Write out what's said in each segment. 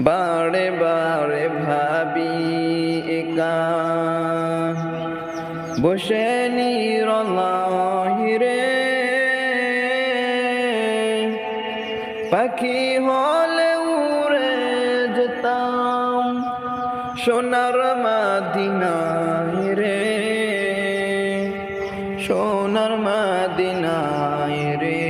বারে বারে ভাবি একা। বসে নিরলাহিরে পাখি হলে উড়ে যেতাম সোনার মাদিনায় রে সোনার মাদিনায় রে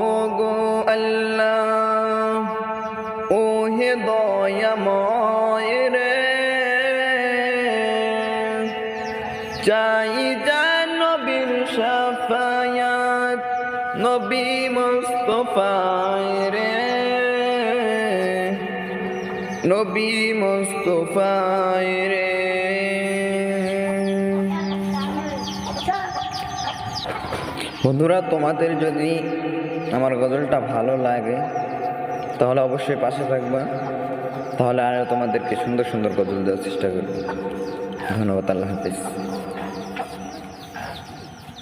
দয়াময় রে। চাই নবীর সাফায়াত, নবী মুস্তফায় রে। নবী মুস্তফায় রে। বন্ধুরা, তোমাদের যদি আমার গজলটা ভালো লাগে তাহলে অবশ্যই পাশে থাকবা। তাহলে আরও তোমাদেরকে সুন্দর সুন্দর গজল দেওয়ার চেষ্টা করব। ধন্যবাদ, আল্লাহ হাফিজ।